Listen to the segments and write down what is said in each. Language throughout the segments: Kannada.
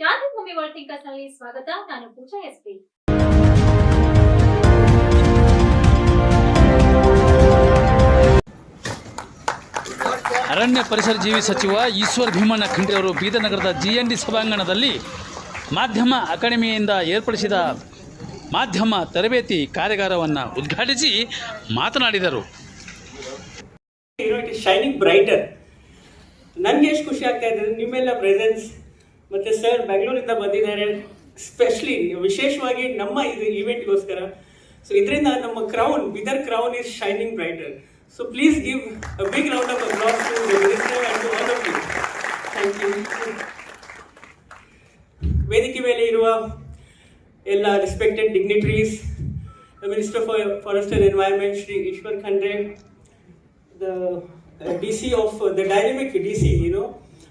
ಕ್ರಾಂತಿ ಭೂಮಿ ವರ್ಲ್ಡ್ ಥಿಂಕರ್ಸ್ನಲ್ಲಿ ಸ್ವಾಗತ. ನಾನು ಪೂಜಾ ಎಸ್ ಪಿ. ಅರಣ್ಯ ಪರಿಸರ ಜೀವಿ ಸಚಿವ ಈಶ್ವರ್ ಭೀಮಣ್ಣ ಖಂಡ್ರೆ ಅವರು ಬೀದರ್ ನಗರದ ಜಿ ಎನ್ ಡಿ ಸಭಾಂಗಣದಲ್ಲಿ ಮಾಧ್ಯಮ ಅಕಾಡೆಮಿಯಿಂದ ಏರ್ಪಡಿಸಿದ ಮಾಧ್ಯಮ ತರಬೇತಿ ಕಾರ್ಯಾಗಾರವನ್ನು ಉದ್ಘಾಟಿಸಿ ಮಾತನಾಡಿದರು. ಶೈನಿಂಗ್ ಬ್ರೈಟರ್ ನನಗೆ ಎಷ್ಟು ಖುಷಿ ಆಗ್ತಾ ಇದೆ ನಿಮ್ಮೆಲ್ಲ ಪ್ರೆಸೆನ್ಸ್ ಮತ್ತೆ ಸರ್ ಬೆಂಗಳೂರಿಂದ ಬಂದಿದ್ದಾರೆ. ಸ್ಪೆಷಲಿ ವಿಶೇಷವಾಗಿ ನಮ್ಮ ಇದು ಈವೆಂಟ್ಗೋಸ್ಕರ ಸೊ ಇದರಿಂದ ನಮ್ಮ crown Bidar crown is shining brighter so please give a big round of applause to the minister and to all of you thank you ವೇದಿಕೆ ಮೇಲೆ ಇರುವ ಎಲ್ಲ respected dignitaries minister for forest and environment Shri Ishwar Khandre the D C of the dynamic D C you know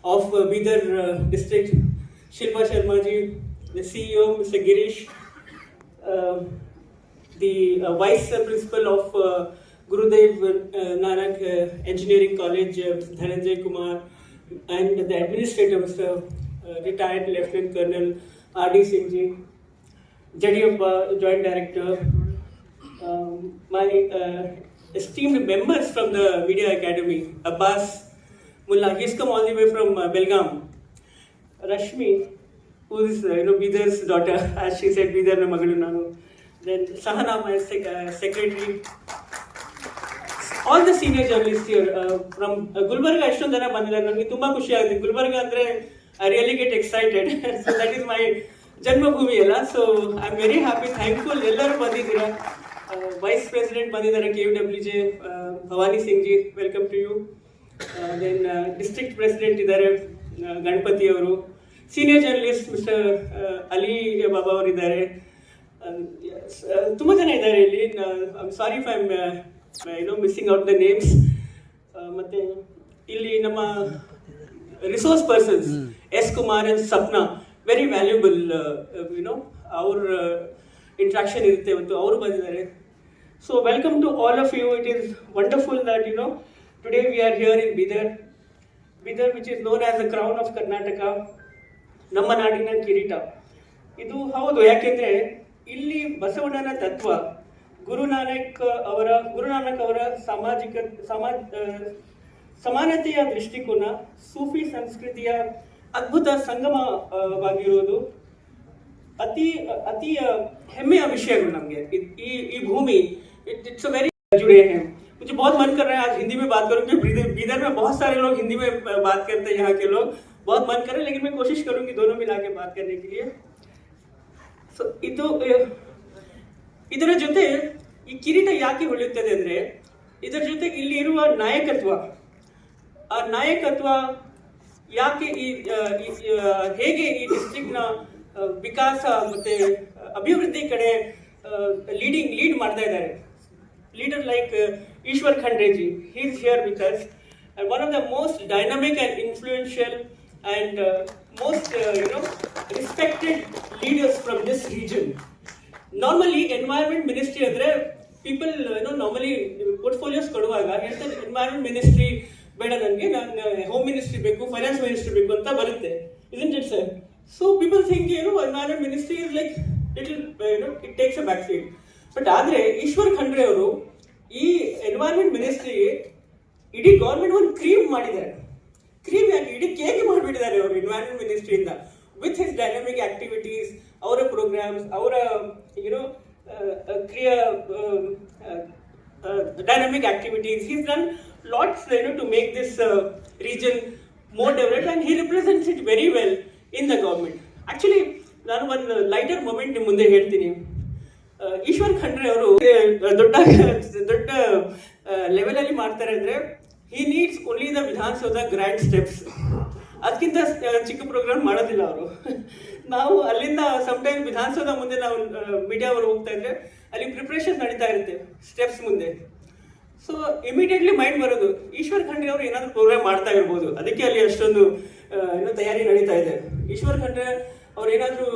of Bidar district, Shilpa Sharma ji, the CEO, Mr. Girish, um the uh, vice principal of uh, Gurudev uh, Nanak uh, Engineering College, uh, Dhananjay Kumar, and the administrator, Mr. Uh, retired Lieutenant Colonel R.D. Singh ji, Jadiyappa, Joint Director, um, my uh, esteemed members from the Media Academy, Abbas Mullah, he's come all the way from uh, Belgaum. Rashmi, who is, uh, Bidar's daughter Bidar's she as ಬೀದರ್ನ ಮಗಳು ನಾನು then Sahana uh, secretary. All the senior journalist here from Gulbarga ಎಷ್ಟೊಂದು ಜನ ಬಂದಿದ್ದಾರೆ. ನನಗೆ ತುಂಬ ಖುಷಿ ಆಗುತ್ತೆ. ಗುಲ್ಬರ್ಗ ಅಂದರೆ I really get excited so that is my ಜನ್ಮಭೂಮಿ ಅಲ್ಲ. So I am very happy thankful ಎಲ್ಲರೂ ಬಂದಿದ್ದೀರಾ? ವೈಸ್ ಪ್ರೆಸಿಡೆಂಟ್ ಬಂದಿದ್ದಾರೆ K U W J Bhavani Singh ji welcome to you then district president ಇದ್ದಾರೆ. ಆ, ಗಣಪತಿ ಅವರು senior journalist mister Ali Baba ಅವರಿದ್ದಾರೆ. ತುಂಬ ಜನ ಇದ್ದಾರೆ ಇಲ್ಲಿ. Sorry if I no missing out the names ಮತ್ತೆ ಇಲ್ಲಿ ನಮ್ಮ resource persons S Kumar and Sapna very valuable you know ಅವ್ರ ಇಂಟ್ರಾಕ್ಷನ್ ಇರುತ್ತೆ ಮತ್ತು ಅವರು ಬಂದಿದ್ದಾರೆ. So welcome to all of you it is wonderful that you know today we are here in Bidar Bidar which is known as the crown of Karnataka, ನಮ್ಮ ನಾಡಿನ ಕಿರೀಟ. ಇದು ಹೌದು, ಯಾಕೆಂದ್ರೆ ಇಲ್ಲಿ ಬಸವಣ್ಣನ ತತ್ವ, ಗುರುನಾನಕ್ ಅವರ ಗುರುನಾನಕ್ ಅವರ ಸಾಮಾಜಿಕ, ಸಮಾಜ ಸಮಾನತೆಯ ದೃಷ್ಟಿಕೋನ, ಸೂಫಿ ಸಂಸ್ಕೃತಿಯ ಅದ್ಭುತ ಸಂಗಮವಾಗಿರುವುದು ಅತಿ ಅತಿ ಹೆಮ್ಮೆಯ ವಿಷಯಗಳು ನಮಗೆ. ಈ ಈ ಭೂಮಿ ಇಟ್ಸ್ ಅ ವೆರಿ ಜುಡೇ मुझे बहुत मन कर रहा है आज हिंदी में बात करूं क्योंकि बीदर- बीदर में बहुत सारे लोग हिंदी में बात करते हैं यहाँ के लोग बहुत मन कर रहे हैं लेकिन मैं कोशिश करूंगी दोनों मिला के बात करने के लिए ಸೊ ಇದು ಆ, ಇದರ ಜೊತೆ ಈ ಕಿರೀಟ ಯಾಕೆ ಹೊಳೆಯುತ್ತದೆ ಅಂದ್ರೆ ಇದರ ಜೊತೆ ಇಲ್ಲಿ ಇರುವ ನಾಯಕತ್ವ ಆ ನಾಯಕತ್ವ ಯಾಕೆ ಈ ಆ, ಈ, ಆ, ಹೇಗೆ ಈ ಡಿಸ್ಟ್ರಿಕ್ಟ್ನ ವಿಕಾಸ ಮತ್ತೆ ಅಭಿವೃದ್ಧಿ ಕಡೆ ಲೀಡಿಂಗ್ ಲೀಡ್ ಮಾಡ್ತಾ ಇದ್ದಾರೆ leader like uh, Ishwar Khandreji. He is here with us. And one of the most dynamic and influential and uh, most, uh, you know, respected leaders from this region. Normally, environment ministry ಅಂದ್ರೆ ಪೀಪಲ್ ಏನೋ ನಾರ್ಮಲಿ ಪೋರ್ಟ್ಫೋಲಿಯೋಸ್ ಕೊಡುವಾಗ ಹೇಳ್ತಾರೆ ಎನ್ವೈರನ್ಮೆಂಟ್ ಮಿನಿಸ್ಟ್ರಿ ಬೇಡ ನನಗೆ ನಾನು ಹೋಮ್ ಮಿನಿಸ್ಟ್ರಿ ಬೇಕು ಫೈನಾನ್ಸ್ ಮಿನಿಸ್ಟ್ರಿ ಬೇಕು ಅಂತ ಬರುತ್ತೆ ಇದನ್ it sir so people think ಏನು environment ministry is like you know it takes a back seat but ಆದ್ರೆ ಈಶ್ವರ್ ಖಂಡ್ರೆ ಅವರು ಈ ಎನ್ವೈರ್ಮೆಂಟ್ ಮಿನಿಸ್ಟ್ರಿ ಇಡೀ ಗೌರ್ಮೆಂಟ್ ಒಂದು ಕ್ರೀಮ್ ಮಾಡಿದ್ದಾರೆ. ಕ್ರೀಮ್ ಯಾಕೆ? ಇಡೀ ಕೇಕ್ ಮಾಡಿಬಿಟ್ಟಿದ್ದಾರೆ ಅವರು ಎನ್ವೈರ್ಮೆಂಟ್ ಮಿನಿಸ್ಟ್ರಿಯಿಂದ ವಿತ್ ಹಿಸ್ ಡೈನಾಮಿಕ್ ಆಕ್ಟಿವಿಟೀಸ್ ಅವರ ಪ್ರೋಗ್ರಾಮ್ಸ್ ಅವರ ಯುನೋ ಕ್ರಿಯಾ dynamic activities he's done lots you to make this region more region and he represents it very well in the government actually ನಾನು ಒಂದು ಲೈಟರ್ ಮೊಮೆಂಟ್ ನಿಮ್ಮ ಮುಂದೆ ಹೇಳ್ತೀನಿ. ಈಶ್ವರ್ ಖಂಡ್ರೆ ಅವರು ದೊಡ್ಡ ದೊಡ್ಡ ಲೆವೆಲ್ ಅಲ್ಲಿ ಮಾಡ್ತಾರೆ ಅಂದ್ರೆ he needs only the Vidhana Soudha grand steps ಅದಕ್ಕಿಂತ ಚಿಕ್ಕ ಪ್ರೋಗ್ರಾಮ್ ಮಾಡೋದಿಲ್ಲ ಅವರು. ನಾವು ಅಲ್ಲಿಂದ ಟೈಮ್ ವಿಧಾನಸೌಧ ಮುಂದೆ ನಾವು ಮೀಡಿಯಾ ಅವರು ಹೋಗ್ತಾ ಇದ್ರೆ, ಅಲ್ಲಿ ಪ್ರಿಪ್ರೇಷನ್ ನಡೀತಾ ಇರುತ್ತೆ ಸ್ಟೆಪ್ಸ್ ಮುಂದೆ. ಸೊ ಇಮಿಡಿಯೇಟ್ಲಿ ಮೈಂಡ್ ಬರೋದು, ಈಶ್ವರ್ ಖಂಡ್ರೆ ಅವರು ಏನಾದರೂ ಪ್ರೋಗ್ರಾಮ್ ಮಾಡ್ತಾ ಇರ್ಬೋದು. ಅದಕ್ಕೆ ಅಲ್ಲಿ ಅಷ್ಟೊಂದು ಏನೋ ತಯಾರಿ ನಡೀತಾ ಇದೆ. ಈಶ್ವರ್ ಖಂಡ್ರೆ ಅವ್ರು ಏನಾದರೂ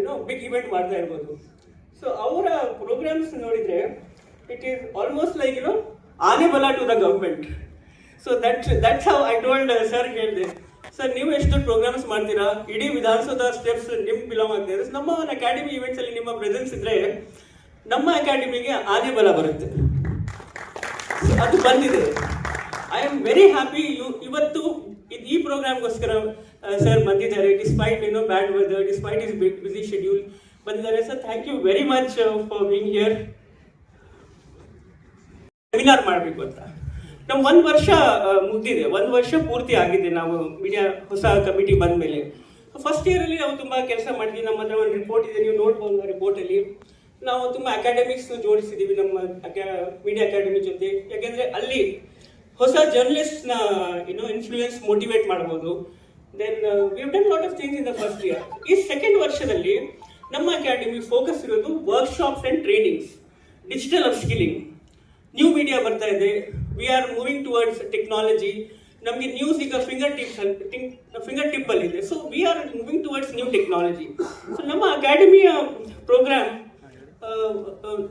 ಏನೋ ಬಿಗ್ ಇವೆಂಟ್ ಮಾಡ್ತಾ ಇರ್ಬೋದು. ಸೊ ಅವರ ಪ್ರೋಗ್ರಾಮ್ಸ್ ನೋಡಿದರೆ it is almost like you know ಆನೆ ಬಲ to the government so that that's how I told sir ಹೇಳಿದೆ ಸರ್ ನೀವು ಎಷ್ಟು ಪ್ರೋಗ್ರಾಮ್ಸ್ ಮಾಡ್ತೀರಾ? ಇಡೀ ವಿಧಾನಸೌಧ ಸ್ಟೆಪ್ಸ್ ನಿಮ್ಗೆ ಬಿಲಾಂಗ್ ಆಗ್ತಿದೆ ನಮ್ಮ ಅಕಾಡೆಮಿ ಇವೆಂಟ್ಸ್ ಅಲ್ಲಿ ನಿಮ್ಮ ಪ್ರೆಸೆನ್ಸ್ ಇದ್ರೆ, ನಮ್ಮ ಅಕಾಡೆಮಿಗೆ ಆನೆ ಬಲ ಬರುತ್ತೆ. ಅದು ಬಂದಿದೆ. I am very happy you, ಇವತ್ತು ಈ ಪ್ರೋಗ್ರಾಮ್ಗೋಸ್ಕರ ಸರ್ ಬಂದಿದ್ದಾರೆ. ಡಿಸ್ಪೈಟ್ ಏನೋ bad weather despite is busy schedule ಬಂದಿದ್ದಾರೆ sir thank you very much for being here webinar ಮಾಡಬೇಕು ಅಂತ. ನಮ್ಮ ಒಂದು ವರ್ಷ ಮುಗಿದಿದೆ. ಒಂದು ವರ್ಷ ಪೂರ್ತಿ ಆಗಿದೆ ನಾವು ಮೀಡಿಯಾ ಹೊಸ ಕಮಿಟಿ ಬಂದ ಮೇಲೆ ಫಸ್ಟ್ ಇಯರಲ್ಲಿ ನಾವು ತುಂಬ ಕೆಲಸ ಮಾಡಿದ್ವಿ. ನಮ್ಮ ಹತ್ರ ಒಂದು ರಿಪೋರ್ಟ್ ಇದೆ. ನೀವು ನೋಡ್ಬೋದು ರಿಪೋರ್ಟಲ್ಲಿ ನಾವು ತುಂಬ ಅಕಾಡೆಮಿಕ್ಸ್ ಜೋಡಿಸಿದ್ದೀವಿ ನಮ್ಮ ಮೀಡಿಯಾ ಅಕಾಡೆಮಿ ಜೊತೆ. ಯಾಕೆಂದರೆ ಅಲ್ಲಿ ಹೊಸ ಜರ್ನಲಿಸ್ಟ್ನ ಏನೋ ಇನ್ಫ್ಲೂಯೆನ್ಸ್ ಮೋಟಿವೇಟ್ ಮಾಡ್ಬೋದು. Then we done lot of things in the first year ಈ ಸೆಕೆಂಡ್ ವರ್ಷದಲ್ಲಿ ನಮ್ಮ ಅಕಾಡೆಮಿ ಫೋಕಸ್ ಇರೋದು workshops and trainings digital upskilling new media ಬರ್ತಾ ಇದೆ. We are moving towards technology ನಮಗೆ ನ್ಯೂಸ್ ಈಗ ಫಿಂಗರ್ ಟಿಪ್ಸ್ ಫಿಂಗರ್ ಟಿಪ್ ಅಲ್ಲಿ ಇದೆ. So we are moving towards new technology so ನಮ್ಮ ಅಕಾಡೆಮಿಯ ಪ್ರೋಗ್ರಾಮ್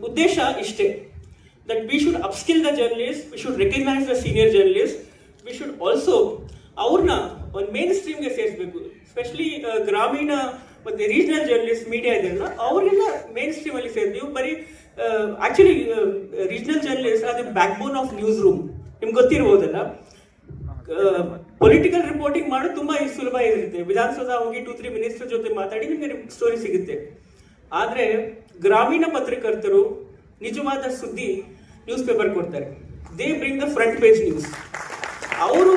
ಉದ್ದೇಶ ಇಷ್ಟೇ. That we should upskill the journalist we should recognise the senior journalist we should also ಅವ್ರನ್ನ ಒಂದು ಮೇನ್ ಸ್ಟ್ರೀಮ್ಗೆ ಸೇರಿಸಬೇಕು. ಸ್ಪೆಷಲಿ ಗ್ರಾಮೀಣ ಮತ್ತು ರೀಜನಲ್ ಜರ್ನಲಿಸ್ಟ್ ಮೀಡಿಯಾ ಇದೆಯಲ್ಲ ಅವರೆಲ್ಲ ಮೇನ್ ಸ್ಟ್ರೀಮಲ್ಲಿ ಸೇರಿ ನೀವು ಬರೀ ಆ್ಯಕ್ಚುಲಿ ರೀಜನಲ್ ಜರ್ನಲಿಸ್ಟ್ ಅದು backbone of newsroom ನಿಮ್ಗೆ ಗೊತ್ತಿರ್ಬೋದಲ್ಲ? ಪೊಲಿಟಿಕಲ್ ರಿಪೋರ್ಟಿಂಗ್ ಮಾಡೋದು ತುಂಬ ಸುಲಭ ಇರುತ್ತೆ. ವಿಧಾನಸೌಧ ಹೋಗಿ ಟೂ ತ್ರೀ ಮಿನಿಸ್ಟರ್ ಜೊತೆ ಮಾತಾಡಿ ನಿಮಗೆ ಸ್ಟೋರಿ ಸಿಗುತ್ತೆ. ಆದರೆ, ಗ್ರಾಮೀಣ ಪತ್ರಕರ್ತರು ನಿಜವಾದ ಸುದ್ದಿ ನ್ಯೂಸ್ ಪೇಪರ್ ಕೊಡ್ತಾರೆ. They bring the front page news ಅವರು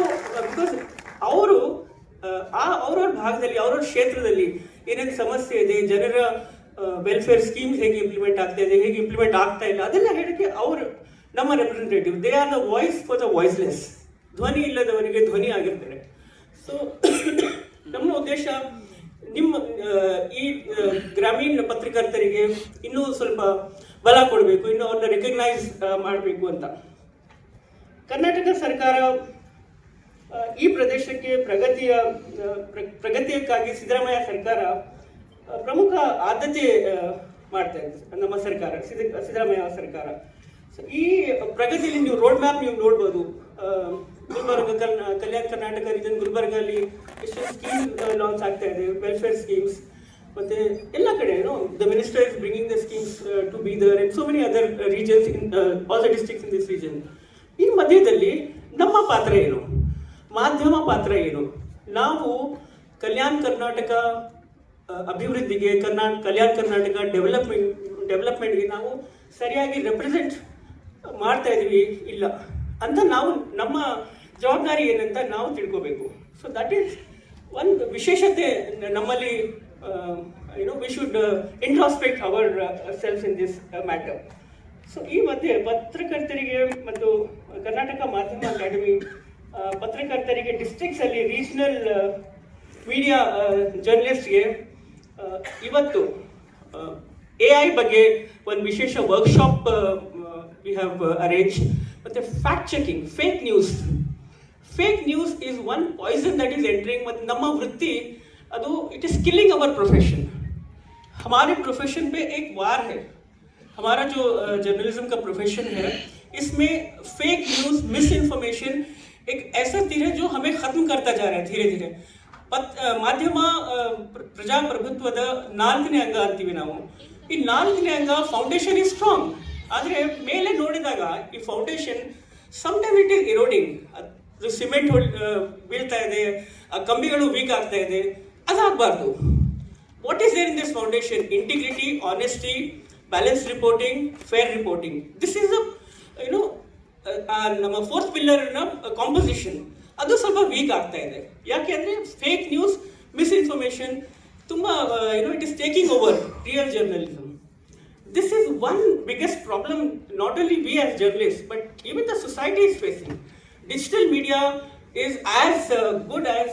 ಬಿಕಾಸ್ ಅವರು ಆ, ಅವ್ರವ್ರ ಭಾಗದಲ್ಲಿ, ಅವ್ರವ್ರ ಕ್ಷೇತ್ರದಲ್ಲಿ ಏನೇನು ಸಮಸ್ಯೆ ಇದೆ, ಜನರ ವೆಲ್ಫೇರ್ ಸ್ಕೀಮ್ಸ್ ಹೇಗೆ ಇಂಪ್ಲಿಮೆಂಟ್ ಆಗ್ತಾ ಇದೆ, ಹೇಗೆ ಇಂಪ್ಲಿಮೆಂಟ್ ಆಗ್ತಾ ಇಲ್ಲ, ಅದೆಲ್ಲ ಹೇಳಕ್ಕೆ ಅವರು ನಮ್ಮ representative they are the voice for the voiceless ಧ್ವನಿ ಇಲ್ಲದವರಿಗೆ ಧ್ವನಿ ಆಗಿರ್ತಾರೆ. ಸೊ ನಮ್ಮ ಉದ್ದೇಶ, ನಿಮ್ಮ ಈ ಗ್ರಾಮೀಣ ಪತ್ರಕರ್ತರಿಗೆ ಇನ್ನೂ ಸ್ವಲ್ಪ ಬಲ ಕೊಡಬೇಕು, ಇನ್ನೂ ಅವ್ರನ್ನ ರೆಕಗ್ನೈಸ್ ಮಾಡಬೇಕು ಅಂತ. ಕರ್ನಾಟಕ ಸರ್ಕಾರ ಈ ಪ್ರದೇಶಕ್ಕೆ ಪ್ರಗತಿಯ ಪ್ರಗತಿಯಕ್ಕಾಗಿ ಸಿದ್ದರಾಮಯ್ಯ ಸರ್ಕಾರ ಪ್ರಮುಖ ಆದ್ಯತೆ ಮಾಡ್ತಾ ಇದೆ ನಮ್ಮ ಸರ್ಕಾರ, ಸಿದ್ದ- ಸಿದ್ದರಾಮಯ್ಯ ಸರ್ಕಾರ. ಈ ಪ್ರಗತಿಯಲ್ಲಿ ನೀವು ರೋಡ್ ಮ್ಯಾಪ್ ನೀವು ನೋಡ್ಬೋದು. ಗುಲ್ಬರ್ಗ ಕಲ್ಯಾಣ ಕರ್ನಾಟಕ ರೀಜನ್ ಗುಲ್ಬರ್ಗಲ್ಲಿ ಎಷ್ಟು ಸ್ಕೀಮ್ ಲಾಂಚ್ ಆಗ್ತಾ ಇದೆ ವೆಲ್ಫೇರ್ ಸ್ಕೀಮ್ಸ್ ಮತ್ತೆ ಎಲ್ಲ ಕಡೆ ಏನು the minister is bringing the schemes to Bidar and so many other regions in all the districts in this region ಈ ಮಧ್ಯದಲ್ಲಿ ನಮ್ಮ ಪಾತ್ರ ಏನು? ಮಾಧ್ಯಮ ಪಾತ್ರ ಏನು? ನಾವು ಕಲ್ಯಾಣ ಕರ್ನಾಟಕ ಅಭಿವೃದ್ಧಿಗೆ ಕರ್ನಾ, ಕಲ್ಯಾಣ ಕರ್ನಾಟಕ ಡೆವಲಪ್ಮೆಂಟ್, ಡೆವಲಪ್ಮೆಂಟ್ಗೆ ನಾವು ಸರಿಯಾಗಿ ರೆಪ್ರೆಸೆಂಟ್ ಮಾಡ್ತಾ ಇದೀವಿ ಇಲ್ಲ ಅಂತ ನಾವು ನಮ್ಮ ಜವಾಬ್ದಾರಿ ಏನಂತ ನಾವು ತಿಳ್ಕೋಬೇಕು. ಸೊ ದಟ್ ಈಸ್ ಒಂದು ವಿಶೇಷತೆ ನಮ್ಮಲ್ಲಿ you know we should introspect our self in this matter so ಈ ಮಧ್ಯೆ ಪತ್ರಕರ್ತರಿಗೆ ಮತ್ತು ಕರ್ನಾಟಕ ಮಾಧ್ಯಮ ಅಕಾಡೆಮಿ ಪತ್ರಕರ್ತರಿಗೆ ಡಿಸ್ಟ್ರಿಕ್ಟ್ಸ್ ಅಲ್ಲಿ ರೀಜನಲ್ ಮೀಡಿಯಾ ಜರ್ನಲಿಸ್ಟ್ಗೆ ಇವತ್ತು ಎ ಐ ಬಗ್ಗೆ ಒಂದು ವಿಶೇಷ ವರ್ಕ್ಶಾಪ್ ವಿ ಹ್ಯಾವ್ ಅರೇಂಜ್ ಮತ್ತು fact checking fake news fake news is one poison that is entering मतलब ನಮ್ಮ ವೃತ್ತಿ ಅದು it is killing our profession हमारे प्रोफेशन पे एक वार है हमारा जो जर्नलिज्म का प्रोफेशन है इसमें फेक न्यूज मिस इन्फॉर्मेशन एक ऐसा तीर है जो हमें खत्म करता जा रहा है धीरे धीरे ಪತ್ ಆ, ಮಾಧ್ಯಮ ಆ, ಪ್ರ- ಪ್ರಜಾಪ್ರಭುತ್ವದ ನಾಲ್ಕನೇ ಅಂಗ ಅಂತೀವಿ ನಾವು ಈ ನಾಲ್ಕನೇ ಅಂಗ ಫೌಂಡೇಶನ್ ಇಸ್ ಸ್ಟ್ರಾಂಗ್ ಆದರೆ ಮೇಲೆ ನೋಡಿದಾಗ ಈ foundation some time it is eroding cement ಬೀಳ್ತಾ ಇದೆ ಆ ಕಂಬಿಗಳು ವೀಕ್ ಆಗ್ತಾ ಇದೆ ಅದಾಗಬಾರ್ದು what is there in this foundation integrity honesty balance reporting fair reporting this is you know ನಮ್ಮ ಫೋರ್ತ್ ಪಿಲ್ಲರ್ನ ಕಾಂಪೋಸಿಷನ್ ಅದು ಸ್ವಲ್ಪ ವೀಕ್ ಆಗ್ತಾ ಇದೆ ಯಾಕೆ ಅಂದರೆ ಫೇಕ್ ನ್ಯೂಸ್ ಮಿಸ್ಇನ್ಫಾರ್ಮೇಷನ್ ತುಂಬ you know it is taking over real journalism this is one biggest problem not only we as journalists but even the society is facing digital media is as uh, good as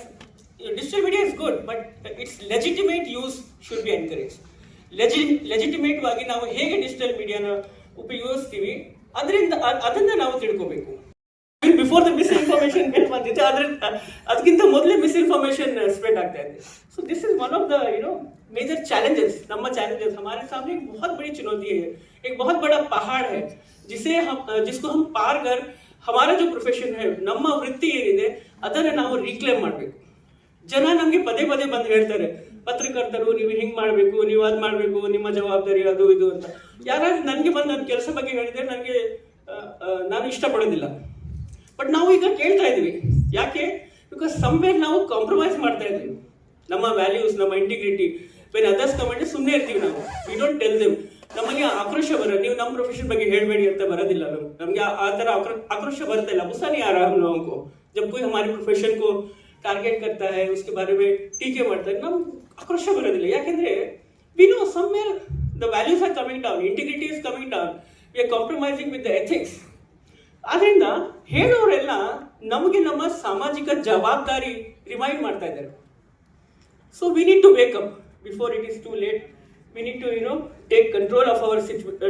digital media is good but its legitimate use should be encouraged Legi- legitimate ವಾಗಿ ನಾವು ಹೇಗೆ ಡಿಜಿಟಲ್ ಮೀಡಿಯಾನ ಉಪಯೋಗಿಸ್ತೀವಿ ಅದರಿಂದ ಅ- ಅದನ್ನ ನಾವು ತಿಳ್ಕೋಬೇಕು before the misinformation bill ಬಂದಿತ್ತು ಅದ್ರ ಅದಕ್ಕಿಂತ ಮೊದಲೇ ಮಿಸ್ ಇನ್ಫಾರ್ಮೇಶನ್ ಸ್ಪ್ರೆಡ್ ಆಗ್ತಾ ಇದೆ so this is one of the you know major challenges ನಮ್ಮ challenges हमारे सामने एक बहुत बड़ी चुनौती है एक बहुत बड़ा पहाड़ है जिसे हम जिसको हम पार कर हमारा जो प्रोफेशन है ನಮ್ಮ ವೃತ್ತಿ ಏನಿದೆ ಅದನ್ನು ನಾವು ರೀಕ್ಲೇಮ್ ಮಾಡಬೇಕು ಜನ ನಮ್ಗೆ ಪದೇ ಪದೇ ಬಂದು ಹೇಳ್ತಾರೆ ಪತ್ರಕರ್ತರು ನೀವು ಹಿಂಗ್ ಮಾಡ್ಬೇಕು ನೀವು ಅದ್ ಮಾಡ್ಬೇಕು ನಿಮ್ಮ ಜವಾಬ್ದಾರಿ ಅದು ಇದು ಅಂತ ಯಾರಾದ್ರೂ ನನಗೆ ಬಂದು ನನ್ನ ಕೆಲಸ ಬಗ್ಗೆ ಹೇಳಿದ್ರೆ ನನಗೆ ನಾನು ಇಷ್ಟಪಡೋದಿಲ್ಲ ಬಟ್ ನಾವು ಈಗ ಕೇಳ್ತಾ ಇದೀವಿ ಯಾಕೆ ಬಿಕಾಸ್ ಸಮ್ವೇರ್ ನಾವು ಕಾಂಪ್ರಮೈಸ್ ಮಾಡ್ತಾ ಇದ್ವಿ ನಮ್ಮ ವ್ಯಾಲ್ಯೂಸ್ ನಮ್ಮ ಇಂಟಿಗ್ರಿಟಿ ವೆನ್ ಅದರ್ಸ್ ಕಮೆಂಟ್ ಸುಮ್ಮನೆ ಇರ್ತೀವಿ ನಾವು ವಿ ಡೋಂಟ್ ಟೆಲ್ ದೆಮ್ ನಮಗೆ ಆಕ್ರೋಶ ಬರ ನೀವು ನಮ್ಮ ಪ್ರೊಫೆಷನ್ ಬಗ್ಗೆ ಹೇಳಬೇಡಿ ಅಂತ ಬರೋದಿಲ್ಲ ನಾವು ನಮಗೆ ಆ ಥರ ಆಕ್ರೋ- ಆಕ್ರೋಶ ಬರ್ತಾ ಇಲ್ಲ गुस्सा नहीं आ रहा हम लोगों को जब कोई हमारे प्रोफेशन को टारगेट करता है उसके बारे में ಟೀಕೆ ಮಾಡ್ತಾರೆ ನಮ್ ಆಕ್ರೋಶ ಬರೋದಿಲ್ಲ ಯಾಕೆಂದ್ರೆ we know somewhere the values are coming down integrity is coming down we are compromising with the ethics ಆದ್ರಿಂದ ಹೇಳೋರೆಲ್ಲ ನಮಗೆ ನಮ್ಮ ಸಾಮಾಜಿಕ ಜವಾಬ್ದಾರಿ ರಿಮೈಂಡ್ ಮಾಡ್ತಾ ಇದ್ದಾರೆ. So we need to wake up before it is too late we need to you know take control of our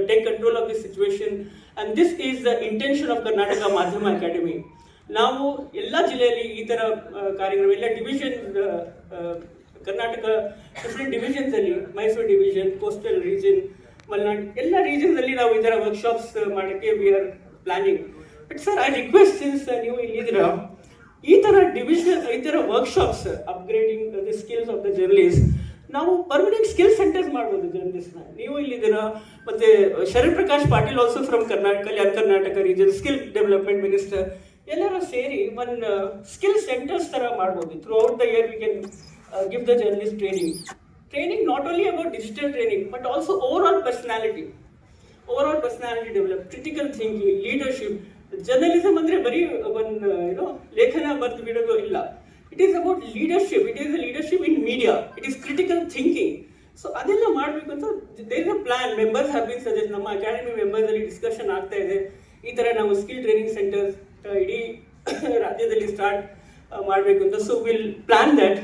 take control of this situation and this is the intention of Karnataka ಮಾಧ್ಯಮ ಅಕಾಡೆಮಿ ನಾವು ಎಲ್ಲ ಜಿಲ್ಲೆಯಲ್ಲಿ ಈ ಥರ ಕಾರ್ಯಕ್ರಮ, ಎಲ್ಲ ಡಿವಿಷನ್ ಕರ್ನಾಟಕ ಡಿಫ್ರೆಂಟ್ ಡಿವಿಷನ್ಸ್ ಅಲ್ಲಿ Mysuru division coastal region Malenadu ಎಲ್ಲ ರೀಜನ್ಸಲ್ಲಿ ನಾವು ಈ ಥರ ವರ್ಕ್ಶಾಪ್ಸ್ ಮಾಡೋಕ್ಕೆ we are planning but sir I request since ನೀವು ಇಲ್ಲಿದ್ದೀರಾ ಈ ಥರ ಡಿವಿಷನ್ ಈ ತರ workshops upgrading the skills of the journalist ನಾವು ಪರ್ಮನೆಂಟ್ ಸ್ಕಿಲ್ ಸೆಂಟರ್ಸ್ ಮಾಡ್ಬೋದು ಜರ್ನಲಿಸ್ಟ್ನ ನೀವು ಇಲ್ಲಿದ್ದೀರಾ ಮತ್ತೆ Sharan Prakash Patil also from Karnataka Kalyana Karnataka region skill development minister ಎಲ್ಲರೂ ಸೇರಿ ಒನ್ ಸ್ಕಿಲ್ ಸೆಂಟರ್ಸ್ ಥರ ಮಾಡ್ಬೋದು. Throughout the year we can give the journalist training training not only about digital training but also overall personality overall personality develop critical thinking leadership journalism ಅಂದ್ರೆ ಬರೀ ಒಂದು ಏನೋ ಲೇಖನ ಬರೆದು ಬಿಡೋದು ಇಲ್ಲ. It is about leadership it is leadership in media it is critical thinking so ಅದೆಲ್ಲ ಮಾಡಬೇಕು ಅಂತ there is a plan members have been suggest ನಮ್ಮ ಅಕಾಡೆಮಿ ಮೆಂಬರ್ಸ್ ಅಲ್ಲಿ ಡಿಸ್ಕಷನ್ ಆಗ್ತಾ ಇದೆ. ಈ ತರ ನಾವು ಸ್ಕಿಲ್ ಟ್ರೈನಿಂಗ್ ಸೆಂಟರ್ಸ್ ಇಡೀ ರಾಜ್ಯದಲ್ಲಿ ಸ್ಟಾರ್ಟ್ ಮಾಡಬೇಕು ಅಂತ. So will plan that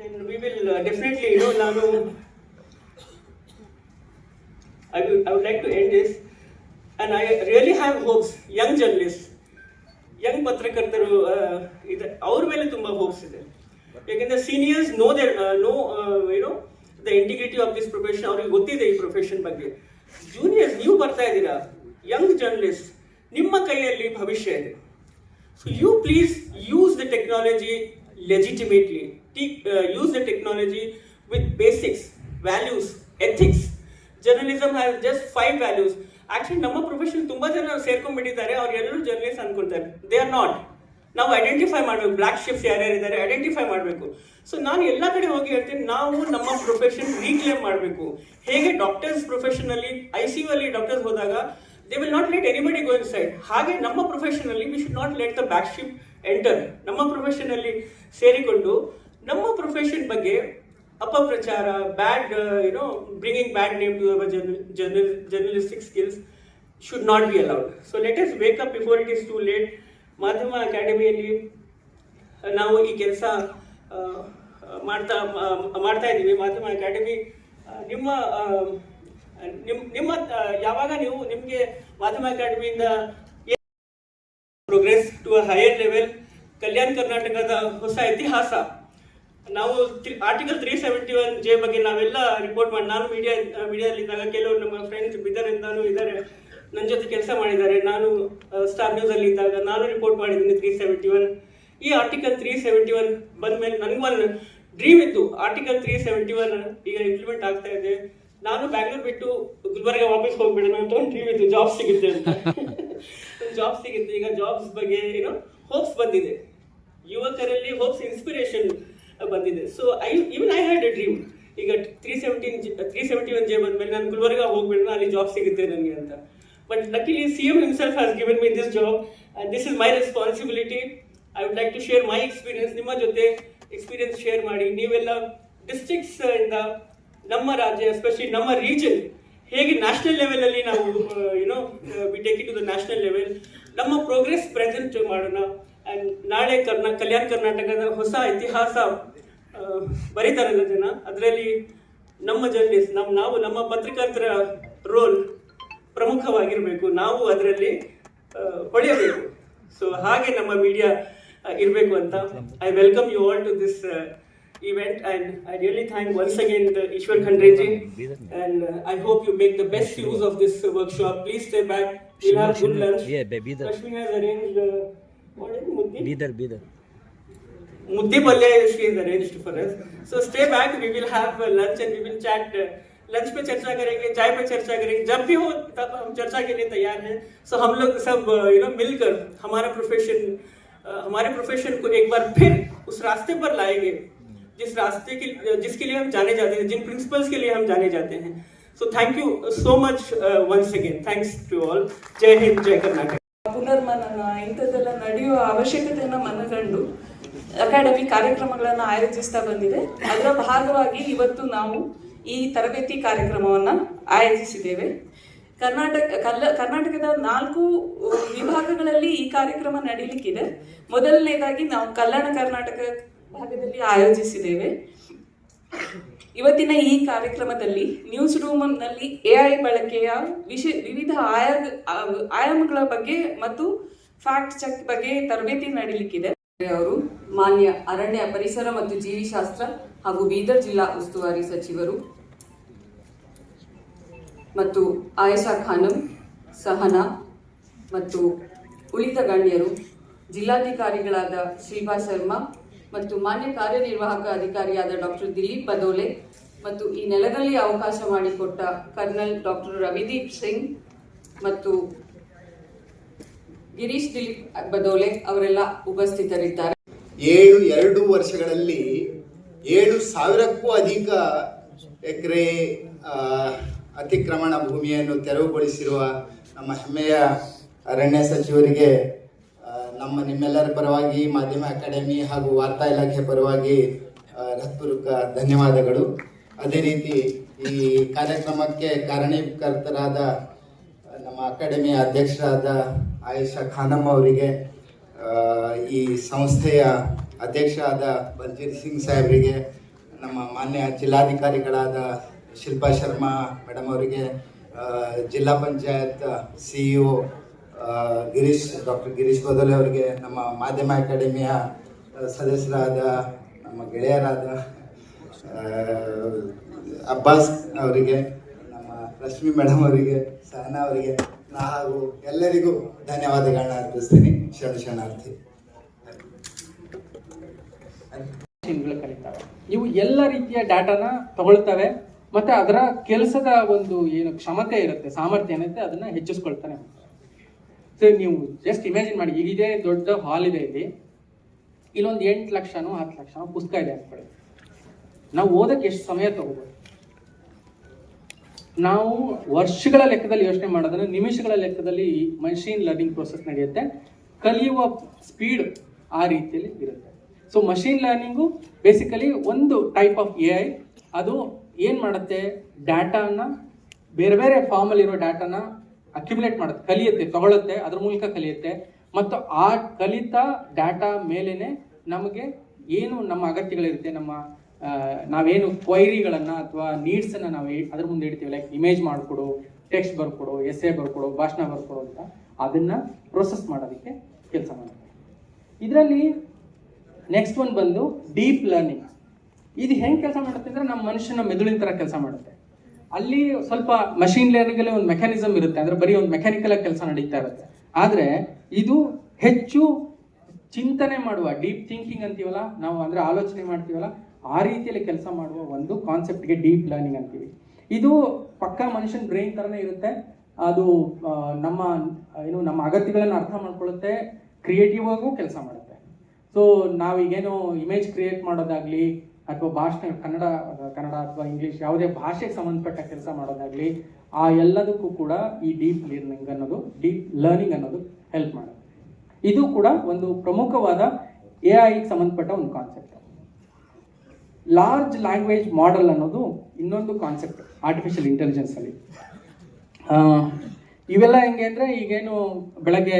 then we will definitely I ನಾನು I would, like to end to and I really have hopes, young journalists, young ಪತ್ರಕರ್ತರು ಇದೆ ಅವ್ರ ಮೇಲೆ ತುಂಬ ಹೋಪ್ಸ್ ಇದೆ ಯಾಕೆಂದ್ರೆ ಸೀನಿಯರ್ಸ್ ನೋ ದೇ ನೋ ಏನೋ the integrity of this profession ಅವ್ರಿಗೆ ಗೊತ್ತಿದೆ ಈ ಪ್ರೊಫೆಷನ್ ಬಗ್ಗೆ ಜೂನಿಯರ್ಸ್ ನೀವು ಬರ್ತಾ ಇದ್ದೀರಾ ಯಂಗ್ ಜರ್ನಲಿಸ್ಟ್ ನಿಮ್ಮ ಕೈಯಲ್ಲಿ ಭವಿಷ್ಯ ಇದೆ So you please use the technology legitimately. Te- uh, use the technology with basics, values, ethics. Journalism has just Actually, ನಮ್ಮ ಪ್ರೊಫೆಷನ್ ತುಂಬಾ ಜನ ಸೇರ್ಕೊಂಡ್ಬಿಟ್ಟಿದ್ದಾರೆ. ಅವ್ರು ಎಲ್ಲರೂ ಜರ್ನಲಿಸ್ಟ್ ಅನ್ಕೊಳ್ತಾರೆ. ದೇ ಆರ್ ನಾಟ್ ನಾವು ಐಡೆಂಟಿಫೈ ಮಾಡಬೇಕು. ಬ್ಲ್ಯಾಕ್ ಶಿಪ್ಸ್ ಯಾರ್ಯಾರಿದ್ದಾರೆ ಐಡೆಂಟಿಫೈ ಮಾಡಬೇಕು. ಸೊ ನಾನು ಎಲ್ಲ ಕಡೆ ಹೋಗಿ ಹೇಳ್ತೀನಿ ನಾವು ನಮ್ಮ ಪ್ರೊಫೆಷನ್ ರೀಕ್ಲೇಮ್ ಮಾಡಬೇಕು. ಹೇಗೆ ಡಾಕ್ಟರ್ಸ್ ಪ್ರೊಫೆಷನಲ್ಲಿ ಐ ಸಿ ಯು ಅಲ್ಲಿ ಡಾಕ್ಟರ್ಸ್ ಹೋದಾಗ they will not let anybody go inside ಹಾಗೆ ನಮ್ಮ ಪ್ರೊಫೆಷನಲ್ಲಿ we should not let the back shift enter ನಮ್ಮ ಪ್ರೊಫೆಷನ್ ಅಲ್ಲಿ ಸೇರಿಕೊಂಡು ನಮ್ಮ ಪ್ರೊಫೆಷನ್ ಬಗ್ಗೆ ಅಪಪ್ರಚಾರ bad you know bringing bad name to our journalistic skills should not be allowed so let's wake up before it is too late ಮಾಧ್ಯಮ ಅಕಾಡೆಮಿಯಲ್ಲಿ ನಾವು ಈ ಕೆಲಸ ಮಾಡ್ತಾ ಮಾಡ್ತಾ ಇದ್ದೀವಿ. ಮಾಧ್ಯಮ ಅಕಾಡೆಮಿ ನಿಮ್ಮ ನಿಮ್ಮ ನಿಮ್, ನಿಮ್ಮ ಯಾವಾಗ ನೀವು ನಿಮಗೆ ಮಾಧ್ಯಮ ಅಕಾಡೆಮಿಯಿಂದ progress to a higher level Kalyana ಕರ್ನಾಟಕದ ಹೊಸ ಇತಿಹಾಸ. ನಾವು article three seventy one J ಬಗ್ಗೆ ನಾವೆಲ್ಲ ರಿಪೋರ್ಟ್ ಮಾಡಿ, ನಾನು ಮೀಡಿಯಾ ಮೀಡಿಯಾದಲ್ಲಿದ್ದಾಗ ಕೆಲವರು ನಮ್ಮ ಫ್ರೆಂಡ್ಸ್ ಬಿದರಿಂದಾನು ಇದ್ದಾರೆ ನನ್ನ ಜೊತೆ ಕೆಲಸ ಮಾಡಿದ್ದಾರೆ, ನಾನು ಸ್ಟಾರ್ ನ್ಯೂಸ್ ಅಲ್ಲಿ ಇದ್ದಾಗ ನಾನು ರಿಪೋರ್ಟ್ ಮಾಡಿದ್ದೀನಿ ತ್ರೀ ಸೆವೆಂಟಿ ಒನ್ ಈ ಆರ್ಟಿಕಲ್ ತ್ರೀ ಸೆವೆಂಟಿ ಒನ್ ಬಂದ ಮೇಲೆ ನನಗೊಂದು ಡ್ರೀಮ್ ಇತ್ತು. ಆರ್ಟಿಕಲ್ ತ್ರೀ ಸೆವೆಂಟಿ ಒನ್ ಈಗ ಇಂಪ್ಲಿಮೆಂಟ್ ಆಗ್ತಾ ಇದೆ. ನಾನು ಬ್ಯಾಂಗ್ಳೂರ್ ಬಿಟ್ಟು ಗುಲ್ಬರ್ಗ ವಾಪಸ್ ಹೋಗ್ಬಿಡೋಣ ಅಂತ ಒಂದು ಡ್ರೀಮ್ ಇತ್ತು ಜಾಬ್ ಸಿಗುತ್ತೆ ಅಂತ. ಜಾಬ್ ಸಿಗುತ್ತೆ, ಈಗ ಜಾಬ್ಸ್ ಬಗ್ಗೆ ಏನೋ ಹೋಪ್ಸ್ ಬಂದಿದೆ. ಯುವಕರಲ್ಲಿ ಹೋಪ್ಸ್ ಇನ್ಸ್ಪಿರೇಷನ್ ಬಂದಿದೆ. So I even I had a dream ಈಗ three seventeen three seventy one J ಬಂದ್ಮೇಲೆ ನಾನು ಗುಲ್ಬರ್ಗ ಹೋಗ್ಬಿಡೋಣ ಅಲ್ಲಿ ಜಾಬ್ ಸಿಗುತ್ತೆ ನನಗೆ ಅಂತ. But luckily C M himself has given me this job this is my responsibility I would like to share my experience ನಿಮ್ಮ ಜೊತೆ ಎಕ್ಸ್ಪೀರಿಯನ್ಸ್ ಶೇರ್ ಮಾಡಿ. ನೀವೆಲ್ಲ ಡಿಸ್ಟ್ರಿಕ್ಟ್ಸ್ ಇಂದ ನಮ್ಮ ರಾಜ್ಯ ಎಸ್ಪೆಷಲಿ ನಮ್ಮ ರೀಜನ್ ಹೇಗೆ ನ್ಯಾಷನಲ್ ಲೆವೆಲಲ್ಲಿ ನಾವು you know be take it to the national level ನಮ್ಮ ಪ್ರೋಗ್ರೆಸ್ ಪ್ರೆಸೆಂಟ್ ಮಾಡೋಣ. ನಾಳೆ ಕರ್ನಾ ಕಲ್ಯಾಣ ಕರ್ನಾಟಕದ ಹೊಸ ಇತಿಹಾಸ ಬರೀತಾರೆ ಜನ. ಅದರಲ್ಲಿ ನಮ್ಮ ಜರ್ನಲಿಸ್ಟ್ ನಮ್ಮ ನಾವು ನಮ್ಮ ಪತ್ರಕರ್ತರ ರೋಲ್ ಪ್ರಮುಖವಾಗಿರಬೇಕು. ನಾವು ಅದರಲ್ಲಿ ಹೊಳೆಯಬೇಕು. ಸೊ ಹಾಗೆ ನಮ್ಮ ಮೀಡಿಯಾ ಇರಬೇಕು ಅಂತ I welcome you all to this event and I really thank once again the Ishwar Khandre ji and I hope you make the best use of this workshop please stay back Lakshmi has arrange Bidar, Bidar. Muddipalli, she is arranged for us. So stay back, we will lunch पे चर्चा करेंगे चाय पे चर्चा करेंगे। जब भी हो तब हम चर्चा के लिए तैयार हैं। सो so, हम लोग सब uh, यू नो मिलकर हमारा प्रोफेशन uh, हमारे प्रोफेशन को एक बार फिर उस रास्ते पर लाएँगे। जिस रास्ते के uh, जिसके लिए हम जाने जाते हैं जिन प्रिंसिपल्स के लिए हम जाने जाते हैं। So thank you so much once again thanks to all जय हिंद जय कर्नाटक। ಪುನರ್ಮನನ, ಇಂಥದ್ದೆಲ್ಲ ನಡೆಯುವ ಅವಶ್ಯಕತೆಯನ್ನು ಮನಗಂಡು ಅಕಾಡೆಮಿ ಕಾರ್ಯಕ್ರಮಗಳನ್ನು ಆಯೋಜಿಸ್ತಾ ಬಂದಿದೆ. ಅದರ ಭಾಗವಾಗಿ ಇವತ್ತು ನಾವು ಈ ತರಬೇತಿ ಕಾರ್ಯಕ್ರಮವನ್ನು ಆಯೋಜಿಸಿದ್ದೇವೆ. ಕರ್ನಾಟಕ, ಕಲ್ಲ, ಕರ್ನಾಟಕದ ನಾಲ್ಕು ವಿಭಾಗಗಳಲ್ಲಿ ಈ ಕಾರ್ಯಕ್ರಮ ನಡೀಲಿಕ್ಕಿದೆ. ಮೊದಲನೇದಾಗಿ ನಾವು ಕಲ್ಯಾಣ ಕರ್ನಾಟಕ ಭಾಗದಲ್ಲಿ ಆಯೋಜಿಸಿದ್ದೇವೆ. ಇವತ್ತಿನ ಈ ಕಾರ್ಯಕ್ರಮದಲ್ಲಿ ನ್ಯೂಸ್ ರೂಮ್ನಲ್ಲಿ ಎಐ ಬಳಕೆಯ ವಿಷ ವಿವಿಧ ಆಯಾಗ ಆಯಾಮಗಳ ಬಗ್ಗೆ ಮತ್ತು ಫ್ಯಾಕ್ಟ್ ಚೆಕ್ ಬಗ್ಗೆ ತರಬೇತಿ ನಡೀಲಿಕ್ಕಿದೆ. ಅವರು ಮಾನ್ಯ ಅರಣ್ಯ ಪರಿಸರ ಮತ್ತು ಜೀವಿಶಾಸ್ತ್ರ ಹಾಗೂ ಬೀದರ್ ಜಿಲ್ಲಾ ಉಸ್ತುವಾರಿ ಸಚಿವರು ಮತ್ತು ಆಯಷಾ ಖಾನಂ, ಸಹನಾ ಮತ್ತು ಉಳಿದ ಗಣ್ಯರು, ಜಿಲ್ಲಾಧಿಕಾರಿಗಳಾದ ಶಿಲ್ಪಾ ಶರ್ಮಾ ಮತ್ತು ಮಾನ್ಯ ಕಾರ್ಯನಿರ್ವಾಹಕ ಅಧಿಕಾರಿಯಾದ ಡಾಕ್ಟರ್ ದಿಲೀಪ್ ಬದೋಲೆ ಮತ್ತು ಈ ನೆಲದಲ್ಲಿ ಅವಕಾಶ ಮಾಡಿಕೊಟ್ಟ ಕರ್ನಲ್ ಡಾಕ್ಟರ್ ರವಿದೀಪ್ ಸಿಂಗ್ ಮತ್ತು ಗಿರೀಶ್ ದಿಲೀಪ್ ಬದೋಲೆ ಅವರೆಲ್ಲ ಉಪಸ್ಥಿತರಿದ್ದಾರೆ. ಏಳು, ಎರಡು ವರ್ಷಗಳಲ್ಲಿ ಏಳು ಸಾವಿರಕ್ಕೂ ಅಧಿಕ ಎಕರೆ ಅತಿಕ್ರಮಣ ಭೂಮಿಯನ್ನು ತೆರವುಗೊಳಿಸಿರುವ ನಮ್ಮ ಹೆಮ್ಮೆಯ ಅರಣ್ಯ ಸಚಿವರಿಗೆ ನಮ್ಮ ನಿಮ್ಮೆಲ್ಲರ ಪರವಾಗಿ ಮಾಧ್ಯಮ ಅಕಾಡೆಮಿ ಹಾಗೂ ವಾರ್ತಾ ಇಲಾಖೆ ಪರವಾಗಿ ಹೃತ್ಪೂರ್ವಕ ಧನ್ಯವಾದಗಳು. ಅದೇ ರೀತಿ ಈ ಕಾರ್ಯಕ್ರಮಕ್ಕೆ ಕಾರಣೀಕರ್ತರಾದ ನಮ್ಮ ಅಕಾಡೆಮಿಯ ಅಧ್ಯಕ್ಷರಾದ ಆಯಿಷಾ ಖಾನಮ್ಮ ಅವರಿಗೆ ಈ ಸಂಸ್ಥೆಯ ಅಧ್ಯಕ್ಷರಾದ ಬಲ್ಜೀರ್ ಸಿಂಗ್ ಸಾಹೇಬರಿಗೆ, ನಮ್ಮ ಮಾನ್ಯ ಜಿಲ್ಲಾಧಿಕಾರಿಗಳಾದ ಶಿಲ್ಪಾ ಶರ್ಮಾ ಮೇಡಮ್ ಅವರಿಗೆ zilla panchayat C EO Girish, doctor Girish Badole ಅವರಿಗೆ ನಮ್ಮ ಮಾಧ್ಯಮ ಅಕಾಡೆಮಿಯ ಸದಸ್ಯರಾದ ನಮ್ಮ ಗೆಳೆಯರಾದ ಅಬ್ಬಾಸ್ ಅವರಿಗೆ, ನಮ್ಮ ರಶ್ಮಿ ಮೇಡಮ್ ಅವರಿಗೆ, ಸಹನಾ ಅವರಿಗೆ ಹಾಗೂ ಎಲ್ಲರಿಗೂ ಧನ್ಯವಾದಗಳನ್ನ ಅರ್ಪಿಸ್ತೀನಿ. ಶರಣ ಶರಣಾರ್ಥಿ. ಕಲಿತಾವೆ ಇವು ಎಲ್ಲ ರೀತಿಯ ಡಾಟಾನ ತಗೊಳ್ತವೆ ಮತ್ತೆ ಅದರ ಕೆಲಸದ ಒಂದು ಏನು ಕ್ಷಮತೆ ಇರುತ್ತೆ, ಸಾಮರ್ಥ್ಯ ಏನೈತೆ ಅದನ್ನ ಹೆಚ್ಚಿಸ್ಕೊಳ್ತಾನೆ ಸೊ ನೀವು ಜಸ್ಟ್ ಇಮ್ಯಾಜಿನ್ ಮಾಡಿ ಇಲ್ಲಿದೆ ದೊಡ್ಡ ಹಾಲ್ ಇದೆ ಇಲ್ಲಿ. ಇಲ್ಲೊಂದು ಎಂಟು ಲಕ್ಷನೋ ಹತ್ತು ಲಕ್ಷನೋ ಪುಸ್ತಕ ಇದೆ ಅಂದ್ಕೊಳ್ಳಿ ನಾವು ಓದಕ್ಕೆ ಎಷ್ಟು ಸಮಯ ತಗೋಬೋದು? ನಾವು ವರ್ಷಗಳ ಲೆಕ್ಕದಲ್ಲಿ ಯೋಚನೆ ಮಾಡೋದನ್ನ ನಿಮಿಷಗಳ ಲೆಕ್ಕದಲ್ಲಿ ಮಷೀನ್ ಲರ್ನಿಂಗ್ ಪ್ರೋಸೆಸ್ ನಡೆಯುತ್ತೆ. ಕಲಿಯುವ ಸ್ಪೀಡ್ ಆ ರೀತಿಯಲ್ಲಿ ಇರುತ್ತೆ. ಸೊ ಮಷೀನ್ ಲರ್ನಿಂಗು ಬೇಸಿಕಲಿ ಒಂದು ಟೈಪ್ ಆಫ್ ಎ ಅದು ಏನು ಮಾಡುತ್ತೆ? ಡಾಟಾನ ಬೇರೆ ಬೇರೆ ಫಾರ್ಮಲ್ಲಿರೋ ಡಾಟಾನ ಅಕ್ಯುಮುಲೇಟ್ ಮಾಡುತ್ತೆ, ಕಲಿಯುತ್ತೆ, ತಗೊಳುತ್ತೆ, ಅದ್ರ ಮೂಲಕ ಕಲಿಯುತ್ತೆ. ಮತ್ತು ಆ ಕಲಿತ ಡಾಟಾ ಮೇಲೇ ನಮಗೆ ಏನು ನಮ್ಮ ಅಗತ್ಯಗಳಿರುತ್ತೆ, ನಮ್ಮ ನಾವೇನು ಕ್ವೈರಿಗಳನ್ನು ಅಥವಾ ನೀಡ್ಸನ್ನು ನಾವು ಅದ್ರ ಮುಂದೆ ಇಡ್ತೀವಿ. ಲೈಕ್ ಇಮೇಜ್ ಮಾಡಿಕೊಡು ಟೆಕ್ಸ್ಟ್ ಬರ್ಕೊಡು ಎಸ್ಸೆ ಬರ್ಕೊಡು, ಭಾಷಣ ಬರ್ಕೊಡು ಅಂತ ಅದನ್ನು ಪ್ರೊಸೆಸ್ ಮಾಡೋದಕ್ಕೆ ಕೆಲಸ ಮಾಡುತ್ತೆ ಇದರಲ್ಲಿ ನೆಕ್ಸ್ಟ್ ಒನ್ ಬಂದು ಡೀಪ್ ಲರ್ನಿಂಗ್ ಇದು ಹೆಂಗೆ ಕೆಲಸ ಮಾಡುತ್ತೆ ಅಂದರೆ ನಮ್ಮ ಮನುಷ್ಯನ ಮೆದುಳಿನ ಥರ ಕೆಲಸ ಮಾಡುತ್ತೆ. ಅಲ್ಲಿ ಸ್ವಲ್ಪ ಮಷೀನ್ ಲರ್ನಿಂಗಲ್ಲಿ ಒಂದು ಮೆಕ್ಯಾನಿಸಮ್ ಇರುತ್ತೆ. ಅಂದರೆ ಬರೀ ಒಂದು ಮೆಕ್ಯಾನಿಕಲ್ ಆಗಿ ಕೆಲಸ ನಡೀತಾ ಇರುತ್ತೆ. ಆದರೆ ಇದು ಹೆಚ್ಚು ಚಿಂತನೆ ಮಾಡುವ ಡೀಪ್ ಥಿಂಕಿಂಗ್ ಅಂತೀವಲ್ಲ, ನಾವು ಅಂದರೆ ಆಲೋಚನೆ ಮಾಡ್ತೀವಲ್ಲ, ಆ ರೀತಿಯಲ್ಲಿ ಕೆಲಸ ಮಾಡುವ ಒಂದು ಕಾನ್ಸೆಪ್ಟ್ಗೆ ಡೀಪ್ ಲರ್ನಿಂಗ್ ಅಂತೀವಿ. ಇದು ಪಕ್ಕ ಮನುಷ್ಯನ ಬ್ರೈನ್ ಥರನೇ ಇರುತ್ತೆ. ಅದು ನಮ್ಮ, ಏನು, ನಮ್ಮ ಅಗತ್ಯಗಳನ್ನು ಅರ್ಥ ಮಾಡ್ಕೊಳ್ಳುತ್ತೆ ಕ್ರಿಯೇಟಿವ್ ಆಗೂ ಕೆಲಸ ಮಾಡುತ್ತೆ. ಸೊ ನಾವೀಗೇನು ಇಮೇಜ್ ಕ್ರಿಯೇಟ್ ಮಾಡೋದಾಗ್ಲಿ ಅಥವಾ ಭಾಷೆ ಕನ್ನಡ ಕನ್ನಡ ಅಥವಾ ಇಂಗ್ಲೀಷ್ ಯಾವುದೇ ಭಾಷೆಗೆ ಸಂಬಂಧಪಟ್ಟ ಕೆಲಸ ಮಾಡೋದಾಗಲಿ ಆ ಎಲ್ಲದಕ್ಕೂ ಕೂಡ ಈ ಡೀಪ್ ಲರ್ನಿಂಗ್ ಅನ್ನೋದು ಡೀಪ್ ಲರ್ನಿಂಗ್ ಅನ್ನೋದು ಹೆಲ್ಪ್ ಮಾಡುತ್ತೆ. ಇದು ಕೂಡ ಒಂದು ಪ್ರಮುಖವಾದ ಎ ಐಗೆ ಸಂಬಂಧಪಟ್ಟ ಒಂದು ಕಾನ್ಸೆಪ್ಟ್ ಲಾರ್ಜ್ ಲ್ಯಾಂಗ್ವೇಜ್ ಮಾಡೆಲ್ ಅನ್ನೋದು ಇನ್ನೊಂದು ಕಾನ್ಸೆಪ್ಟ್ ಆರ್ಟಿಫಿಷಿಯಲ್ ಇಂಟೆಲಿಜೆನ್ಸ್ ಅಲ್ಲಿ. ಆ, ಇವೆಲ್ಲ ಹೆಂಗೆ ಅಂದರೆ ಈಗೇನು ಬೆಳಗ್ಗೆ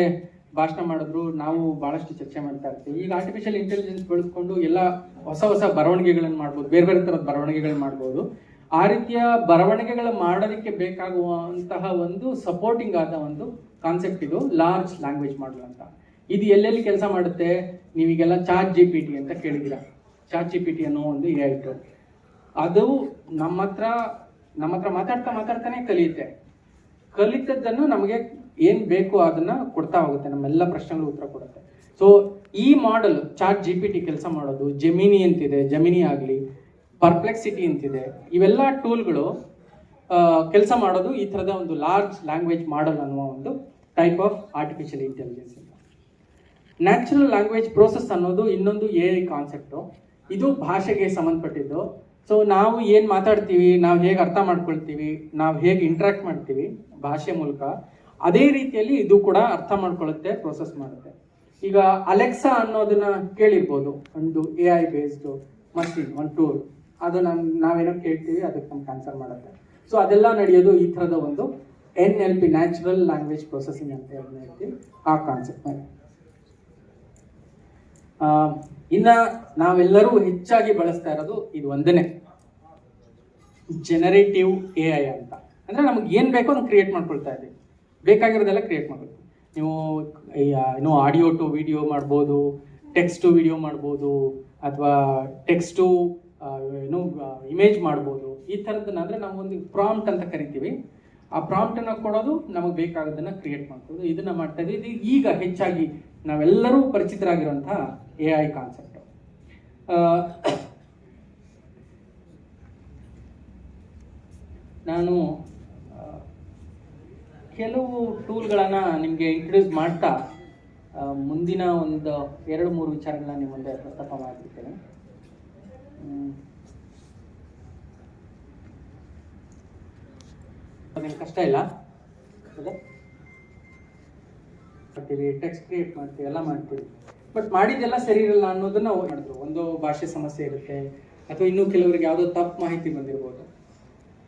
ಭಾಷಣ ಮಾಡಿದ್ರು, ನಾವು ಬಹಳಷ್ಟು ಚರ್ಚೆ ಮಾಡ್ತಾ ಇರ್ತೀವಿ. ಈಗ ಆರ್ಟಿಫಿಷಿಯಲ್ ಇಂಟೆಲಿಜೆನ್ಸ್ ಬಳಸ್ಕೊಂಡು ಎಲ್ಲ ಹೊಸ ಹೊಸ ಬರವಣಿಗೆಗಳನ್ನು ಮಾಡ್ಬೋದು, ಬೇರೆ ಬೇರೆ ಥರದ ಬರವಣಿಗೆಗಳನ್ನ ಮಾಡ್ಬೋದು. ಆ ರೀತಿಯ ಬರವಣಿಗೆಗಳು ಮಾಡೋದಕ್ಕೆ ಬೇಕಾಗುವಂತಹ ಒಂದು ಸಪೋರ್ಟಿಂಗ್ ಆದ ಒಂದು ಕಾನ್ಸೆಪ್ಟ್ ಇದು ಲಾರ್ಜ್ ಲ್ಯಾಂಗ್ವೇಜ್ ಮಾಡಲ್ ಅಂತ. ಇದು ಎಲ್ಲೆಲ್ಲಿ ಕೆಲಸ ಮಾಡುತ್ತೆ? ನೀವೀಗೆಲ್ಲ ಚಾಟ್ ಜಿ ಪಿ ಟಿ ಅಂತ ಕೇಳಿದ್ದೀರಾ? ಚಾಟ್ ಜಿ ಪಿ ಟಿ ಅನ್ನೋ ಒಂದು ಎ ಐಟು ಅದು ನಮ್ಮ ಹತ್ರ ನಮ್ಮ ಹತ್ರ ಮಾತಾಡ್ತಾ ಮಾತಾಡ್ತಾನೆ ಕಲಿಯುತ್ತೆ. ಕಲಿತದ್ದನ್ನು ನಮಗೆ ಏನು ಬೇಕು ಅದನ್ನ ಕೊಡ್ತಾ ಹೋಗುತ್ತೆ, ನಮ್ಮೆಲ್ಲ ಪ್ರಶ್ನೆಗಳು ಉತ್ತರ ಕೊಡುತ್ತೆ. ಸೊ ಈ model chat G P T ಕೆಲಸ ಮಾಡೋದು ಜೆಮಿನಿ ಅಂತಿದೆ ಜೆಮಿನಿ ಆಗಲಿ ಪರ್ಪ್ಲೆಕ್ಸಿಟಿ ಅಂತಿದೆ, ಇವೆಲ್ಲ ಟೂಲ್ಗಳು ಕೆಲಸ ಮಾಡೋದು ಈ ಥರದ ಒಂದು ಲಾರ್ಜ್ ಲ್ಯಾಂಗ್ವೇಜ್ ಮಾಡೆಲ್ ಅನ್ನುವ ಒಂದು ಟೈಪ್ ಆಫ್ ಆರ್ಟಿಫಿಷಿಯಲ್ ಇಂಟೆಲಿಜೆನ್ಸ್ ಅಂತ ನ್ಯಾಚುರಲ್ ಲ್ಯಾಂಗ್ವೇಜ್ ಪ್ರೋಸೆಸ್ ಅನ್ನೋದು ಇನ್ನೊಂದು ಎ ಐ ಕಾನ್ಸೆಪ್ಟು ಇದು ಭಾಷೆಗೆ ಸಂಬಂಧಪಟ್ಟಿದ್ದು. ಸೊ ನಾವು ಏನು ಮಾತಾಡ್ತೀವಿ, ನಾವು ಹೇಗೆ ಅರ್ಥ ಮಾಡ್ಕೊಳ್ತೀವಿ, ನಾವು ಹೇಗೆ ಇಂಟ್ರ್ಯಾಕ್ಟ್ ಮಾಡ್ತೀವಿ ಭಾಷೆ ಮೂಲಕ ಅದೇ ರೀತಿಯಲ್ಲಿ ಇದು ಕೂಡ ಅರ್ಥ ಮಾಡ್ಕೊಳ್ಳುತ್ತೆ ಪ್ರೋಸೆಸ್ ಮಾಡುತ್ತೆ. ಈಗ ಅಲೆಕ್ಸಾ ಅನ್ನೋದನ್ನ ಕೇಳಿರ್ಬೋದು, ಒಂದು ಎ ಐ ಬೇಸ್ಡ್ ಮಷಿನ್ ಒಂದು ಟೂಲ್ ಅದು ನಮ್, ನಾವೇನೋ ಕೇಳ್ತೀವಿ, ಅದಕ್ಕೆ ನಮ್ಗೆ ಆನ್ಸರ್ ಮಾಡುತ್ತೆ. ಸೊ ಅದೆಲ್ಲ ನಡೆಯೋದು ಈ ಥರದ ಒಂದು N L P natural language processing ಅಂತ ಹೇಳಿ ಹೇಳ್ತೀವಿ ಆ ಕಾನ್ಸೆಪ್ಟ್ ಮೇಲೆ ಇನ್ನ ನಾವೆಲ್ಲರೂ ಹೆಚ್ಚಾಗಿ ಬಳಸ್ತಾ ಇರೋದು ಇದು ಒಂದನೇ. ಜನರೇಟಿವ್ ಎ ಐ ಅಂತ. ಅಂದ್ರೆ ನಮ್ಗೆ ಏನ್ ಬೇಕೋ ಅದನ್ನ ಕ್ರಿಯೇಟ್ ಮಾಡ್ಕೊಳ್ತಾ ಇದ್ದೀವಿ. ಬೇಕಾಗಿರೋದೆಲ್ಲ ಕ್ರಿಯೇಟ್ ಮಾಡಬೇಕು. ನೀವು ಏನು ಆಡಿಯೋ ಟು ವಿಡಿಯೋ ಮಾಡ್ಬೋದು ಟೆಕ್ಸ್ಟ್ ಟು ವಿಡಿಯೋ ಮಾಡ್ಬೋದು, ಅಥವಾ ಟೆಕ್ಸ್ಟ್ ಟು ಏನು ಇಮೇಜ್ ಮಾಡ್ಬೋದು. ಈ ಥರದ್ದನ್ನ ನಾವೊಂದು ನಾವು ಒಂದು ಪ್ರಾಂಪ್ಟ್ ಅಂತ ಕರಿತೀವಿ. ಆ ಪ್ರಾಂಪ್ಟನ್ನು ಕೊಡೋದು ನಮಗೆ ಬೇಕಾಗೋದನ್ನ ಕ್ರಿಯೇಟ್ ಮಾಡ್ಬೋದು. ಇದನ್ನು ಮಾಡ್ತಾ ಇದ್ದೀವಿ. ಇದು ಈಗ ಹೆಚ್ಚಾಗಿ ನಾವೆಲ್ಲರೂ ಪರಿಚಿತರಾಗಿರುವಂಥ ಎ ಐ ಕಾನ್ಸೆಪ್ಟ್ ನಾನು ಕೆಲವು ಟೂಲ್ಗಳನ್ನು ನಿಮಗೆ ಇಂಟ್ರೊಡ್ಯೂಸ್ ಮಾಡ್ತಾ ಮುಂದಿನ ಒಂದು ಎರಡು, ಮೂರು ವಿಚಾರಗಳನ್ನ ನಿಮ್ಮ ಮುಂದೆ ಪ್ರಸ್ತಾಪ ಅದೇನು ಕಷ್ಟ ಇಲ್ಲ? ಮಾಡ್ತೀವಿ ಟೆಕ್ಸ್ಟ್ ಕ್ರಿಯೇಟ್ ಮಾಡ್ತೀವಿ, ಎಲ್ಲ ಮಾಡ್ತೀವಿ ಬಟ್ ಮಾಡಿದ್ದೆಲ್ಲ ಸರಿ ಇರಲ್ಲ ಅನ್ನೋದನ್ನ ಮಾಡಿದ್ರು. ಒಂದು ಭಾಷೆ ಸಮಸ್ಯೆ ಇರುತ್ತೆ, ಅಥವಾ ಇನ್ನೂ ಕೆಲವರಿಗೆ ಯಾವುದೋ ತಪ್ಪು ಮಾಹಿತಿ ಬಂದಿರ್ಬೋದು.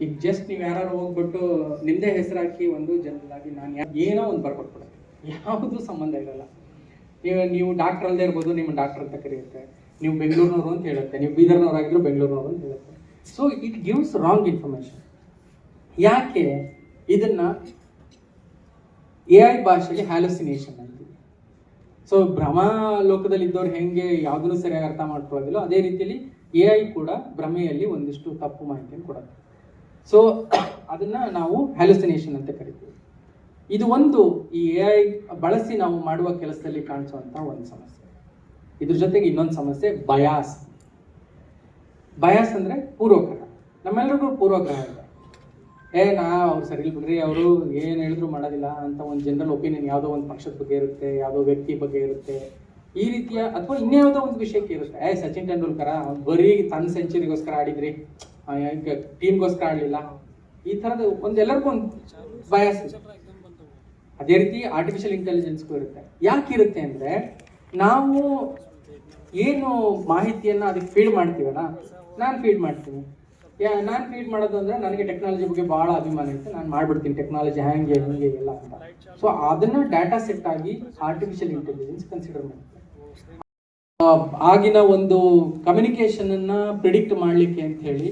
ಈಗ ಜಸ್ಟ್ ನೀವು ಯಾರು ಹೋಗ್ಬಿಟ್ಟು ನಿಮ್ಮದೇ ಹೆಸರು ಹಾಕಿ ಒಂದು ಜನರಲ್ ಆಗಿ ನಾನು ಏನೋ ಒಂದು ಬರ್ಕೊಟ್ಬಿಡುತ್ತೆ. ಯಾವುದೂ ಸಂಬಂಧ ಇರಲ್ಲ. ನೀವು ನೀವು ಡಾಕ್ಟರ್ ಅಲ್ಲದೆ ಇರ್ಬೋದು, ನಿಮ್ಮ ಡಾಕ್ಟರ್ ಅಂತ ಕರೆಯುತ್ತೆ. ನೀವು ಬೆಂಗಳೂರಿನವರು ಅಂತ ಹೇಳುತ್ತೆ. ನೀವು ಬೀದರ್ನವರಾಗಿದ್ರು ಬೆಂಗಳೂರಿನವರು ಅಂತ ಹೇಳುತ್ತೆ. So it gives wrong information ಯಾಕೆ ಇದನ್ನ ಎ ಐ ಭಾಷೆಗೆ ಹ್ಯಾಲುಸಿನೇಷನ್ ಅಂತೀವಿ? ಸೊ ಭ್ರಮ ಲೋಕದಲ್ಲಿ ಇದ್ದವ್ರು ಹೆಂಗೆ ಯಾವುದನ್ನು ಸರಿಯಾಗಿ ಅರ್ಥ ಮಾಡ್ಕೊಳ್ಳೋದಿಲ್ಲ, ಅದೇ ರೀತಿಯಲ್ಲಿ ಎ ಐ ಕೂಡ ಭ್ರಮೆಯಲ್ಲಿ ಒಂದಿಷ್ಟು ತಪ್ಪು ಮಾಹಿತಿಯನ್ನು ಕೊಡುತ್ತೆ. ಸೊ ಅದನ್ನ ನಾವು ಹ್ಯಾಲುಸಿನೇಷನ್ ಅಂತ ಕರಿತೀವಿ. ಇದು ಒಂದು ಈ ಎ ಐ ಬಳಸಿ ನಾವು ಮಾಡುವ ಕೆಲಸದಲ್ಲಿ ಕಾಣಿಸುವಂತ ಒಂದು ಸಮಸ್ಯೆ. ಇದ್ರ ಜೊತೆಗೆ ಇನ್ನೊಂದು ಸಮಸ್ಯೆ ಬಯಾಸ್ ಬಯಾಸ್ ಅಂದ್ರೆ ಪೂರ್ವಗ್ರಹ. ನಮ್ಮೆಲ್ಲರಿಗೂ ಪೂರ್ವಗ್ರಹ ಇದೆ. ಏ ನಾ ಅವ್ರು ಸರಿ ಬಿಡ್ರಿ, ಅವರು ಏನು ಹೇಳಿದ್ರು ಮಾಡೋದಿಲ್ಲ ಅಂತ ಒಂದು ಜನರಲ್ ಒಪಿನಿಯನ್ ಯಾವುದೋ ಒಂದು ಪಕ್ಷದ ಬಗ್ಗೆ ಇರುತ್ತೆ, ಯಾವುದೋ ವ್ಯಕ್ತಿ ಬಗ್ಗೆ ಇರುತ್ತೆ. ಈ ರೀತಿಯ, ಅಥವಾ ಇನ್ಯಾವುದೋ ಒಂದು ವಿಷಯಕ್ಕೆ ಇರುತ್ತೆ. ಏ, ಸಚಿನ್ ತೆಂಡೂಲ್ಕರ ಬರೀ ತನ್ನ ಸೆಂಚುರಿಗೋಸ್ಕರ ಆಡಿದ್ರಿ. ಟೀಮ್ಗೋಸ್ಕರ ಆಡಲಿಲ್ಲ ಈ ಥರದ ಒಂದು ಎಲ್ಲರಿಗೂ ಒಂದು ಬಯಸ್ ಅದೇ ರೀತಿ ಆರ್ಟಿಫಿಷಿಯಲ್ ಇಂಟೆಲಿಜೆನ್ಸ್ಗೂ ಇರುತ್ತೆ. ಯಾಕೆ ಇರುತ್ತೆ ಅಂದ್ರೆ ನಾವು ಏನು ಮಾಹಿತಿಯನ್ನ ಅದಕ್ಕೆ ಫೀಡ್ ಮಾಡ್ತೀವಲ್ಲ, ನಾನು ಫೀಡ್ ಮಾಡ್ತೀನಿ. ನಾನು ಫೀಡ್ ಮಾಡೋದು ಅಂದ್ರೆ ನನಗೆ ಟೆಕ್ನಾಲಜಿ ಬಗ್ಗೆ ಬಹಳ ಅಭಿಮಾನ ಇರುತ್ತೆ. ನಾನು ಮಾಡ್ಬಿಡ್ತೀನಿ ಟೆಕ್ನಾಲಜಿ ಹ್ಯಾಂಗೆ ಹಿಂಗೆ ಎಲ್ಲ ಅಂತ. ಸೊ ಅದನ್ನ ಡಾಟಾ ಸೆಟ್ ಆಗಿ ಆರ್ಟಿಫಿಷಿಯಲ್ ಇಂಟೆಲಿಜೆನ್ಸ್ ಕನ್ಸಿಡರ್ ಮಾಡುತ್ತೆ ಆಗಿನ ಒಂದು ಕಮ್ಯುನಿಕೇಶನ್ ಅನ್ನ ಪ್ರಿಡಿಕ್ಟ್ ಮಾಡಲಿಕ್ಕೆ ಅಂತ ಹೇಳಿ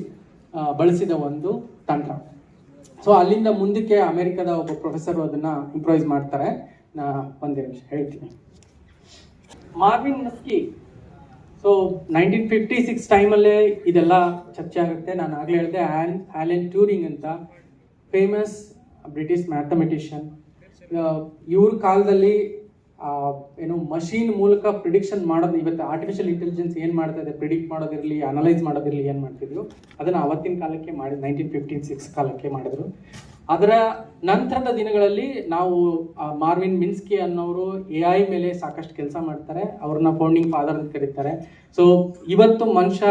ಬಳಸಿದ ಒಂದು ತಂತ್ರ. ಸೊ ಅಲ್ಲಿಂದ ಮುಂದಕ್ಕೆ ಅಮೆರಿಕದ ಒಬ್ಬ ಪ್ರೊಫೆಸರ್ ಅದನ್ನ ಇಂಪ್ರೈಸ್ ಮಾಡ್ತಾರೆ. ನಾ ಒಂದೇ ನಿಮಿಷ ಹೇಳ್ತೀನಿ. Marvin Minsky. So nineteen fifty six ಟೈಮಲ್ಲೇ ಇದೆಲ್ಲ ಚರ್ಚೆ ಆಗುತ್ತೆ. ನಾನು ಆಗಲೇ ಹೇಳಿದೆ, ಆಲ್, ಆಲೆನ್ ಟ್ಯೂರಿಂಗ್ ಅಂತ ಫೇಮಸ್ ಬ್ರಿಟಿಷ್ ಮ್ಯಾಥಮೆಟಿಷಿಯನ್ ಇವ್ರ ಕಾಲದಲ್ಲಿ ಏನು ಮಷೀನ್ ಮೂಲಕ ಪ್ರಿಡಿಕ್ಷನ್ ಮಾಡೋದು, ಇವತ್ತು ಆರ್ಟಿಫಿಷಿಯಲ್ ಇಂಟೆಲಿಜೆನ್ಸ್ ಏನು ಮಾಡ್ತಾ ಇದೆ ಪ್ರಿಡಿಕ್ಟ್ ಮಾಡೋದಿರಲಿ ಅನಲೈಸ್ ಮಾಡೋದಿರಲಿ, ಏನು ಮಾಡ್ತಿದ್ರು ಅದನ್ನು ಅವತ್ತಿನ ಕಾಲಕ್ಕೆ ಮಾಡಿ ನೈನ್ಟೀನ್ ಫಿಫ್ಟೀನ್ ಸಿಕ್ಸ್ ಕಾಲಕ್ಕೆ ಮಾಡಿದ್ರು. ಅದರ ನಂತರದ ದಿನಗಳಲ್ಲಿ ನಾವು ಮಾರ್ವಿನ್ ಮಿನ್ಸ್ಕಿ ಅನ್ನೋರು ಎ ಐ ಮೇಲೆ ಸಾಕಷ್ಟು ಕೆಲಸ ಮಾಡ್ತಾರೆ. ಅವ್ರನ್ನ ಫೌಂಡಿಂಗ್ ಫಾದರ್ ಅಂತ ಕರೀತಾರೆ. ಸೊ ಇವತ್ತು ಮನುಷ್ಯ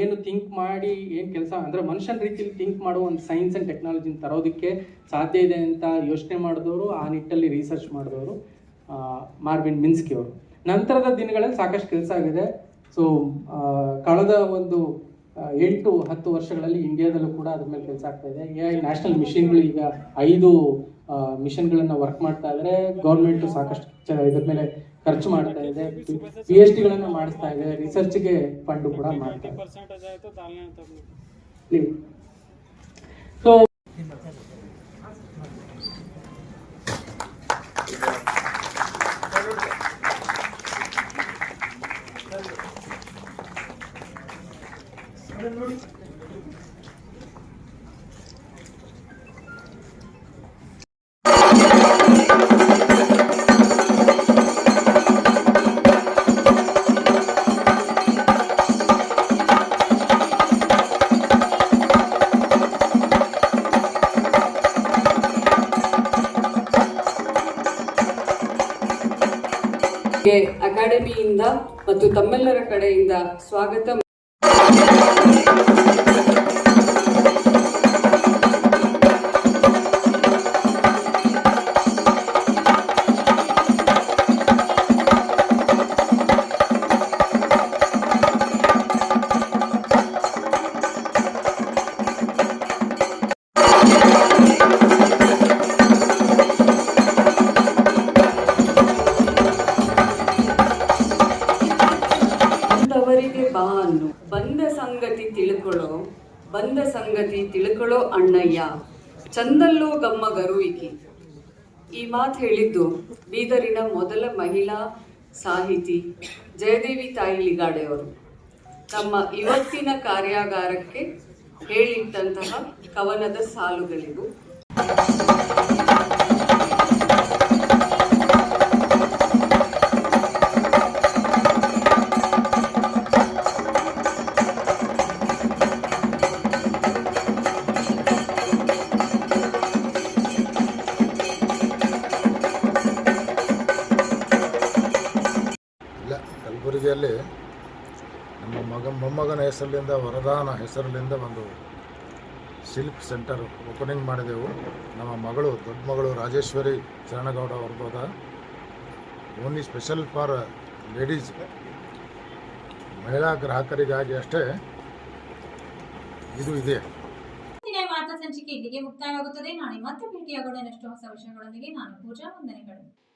ಏನು ಥಿಂಕ್ ಮಾಡಿ, ಏನು ಕೆಲಸ, ಅಂದರೆ ಮನುಷ್ಯನ ರೀತಿಯಲ್ಲಿ ಥಿಂಕ್ ಮಾಡುವ ಒಂದು ಸೈನ್ಸ್ ಆ್ಯಂಡ್ ಟೆಕ್ನಾಲಜಿನ ತರೋದಕ್ಕೆ ಸಾಧ್ಯ ಇದೆ ಅಂತ ಯೋಚನೆ ಮಾಡಿದವರು, ಆ ನಿಟ್ಟಲ್ಲಿ ರಿಸರ್ಚ್ ಮಾಡಿದವರು. ಮಾರ್ವಿನ್ ಮಿನ್ಸ್ಕಿ ಅವರು. ನಂತರದ ದಿನಗಳಲ್ಲಿ ಸಾಕಷ್ಟು ಕೆಲಸ ಆಗಿದೆ. ಸೊ ಕಳೆದ ಒಂದು ಎಂಟು ಹತ್ತು ವರ್ಷಗಳಲ್ಲಿ ಇಂಡಿಯಾದಲ್ಲೂ ಕೂಡ ಅದ್ರ ಮೇಲೆ ಕೆಲಸ ಆಗ್ತಾ ಇದೆ. ಎ ಐ ನ್ಯಾಷನಲ್ ಮಿಷನ್ಗಳು ಈಗ ಐದು ಮಿಷನ್ಗಳನ್ನು ವರ್ಕ್ ಮಾಡ್ತಾ ಇದ್ರೆ. ಗೌರ್ಮೆಂಟ್ ಸಾಕಷ್ಟು ಇದ್ರ ಮೇಲೆ ಖರ್ಚು ಮಾಡ್ತಾ ಇದೆ. ಪಿ ಎಚ್ ಡಿಗಳನ್ನು ಮಾಡಿಸ್ತಾ ಇದೆ. ರಿಸರ್ಚ್ಗೆ ಫಂಡ್ ಕೂಡ ಮಾಡ್ತಾ ಇದೆ. ಸೊ స్వాగతం. ಅಣ್ಣಯ್ಯ ಚಂದಲ್ಲೋ ಗಮ್ಮ ಗರುವಿಕಿ ಈ ಮಾತು ಹೇಳಿದ್ದು ಬೀದರಿನ ಮೊದಲ ಮಹಿಳಾ ಸಾಹಿತಿ ಜಯದೇವಿ ತಾಯಿ ಲಿಗಾಡೆಯವರು. ತಮ್ಮ ಇವತ್ತಿನ ಕಾರ್ಯಾಗಾರಕ್ಕೆ ಹೇಳಿಟ್ಟಂತಹ ಕವನದ ಸಾಲುಗಳಿವು. ಹೆಸರಿನಿಂದ ವರದಾನ ಹೆಸರಿನಿಂದ ಒಂದು ಸಿಲ್ಕ್ ಸೆಂಟರ್ ಓಪನಿಂಗ್ ಮಾಡಿದೆವು. ನಮ್ಮ ಮಗಳು, ದೊಡ್ಡ ಮಗಳು ರಾಜೇಶ್ವರಿ ಶರಣಗೌಡ ಅವ್ರದ್ದು ಓನ್ಲಿ ಸ್ಪೆಷಲ್ ಫಾರ್ ಲೇಡೀಸ್ ಮಹಿಳಾ ಗ್ರಾಹಕರಿಗಾಗಿ ಅಷ್ಟೇ ಇದು ಇದೆ. ಸಂಚಿಕೆ ಇಲ್ಲಿಗೆ ಮುಕ್ತಾಯವಾಗುತ್ತದೆ. ನಾಳೆ ಮತ್ತೆ ಭೇಟಿಯಾಗೋಣ. ಹೊಸ ವಿಷಯಗಳೊಂದಿಗೆ ನಾನು ಪೂಜಾ ವಂದನೆಗಳು.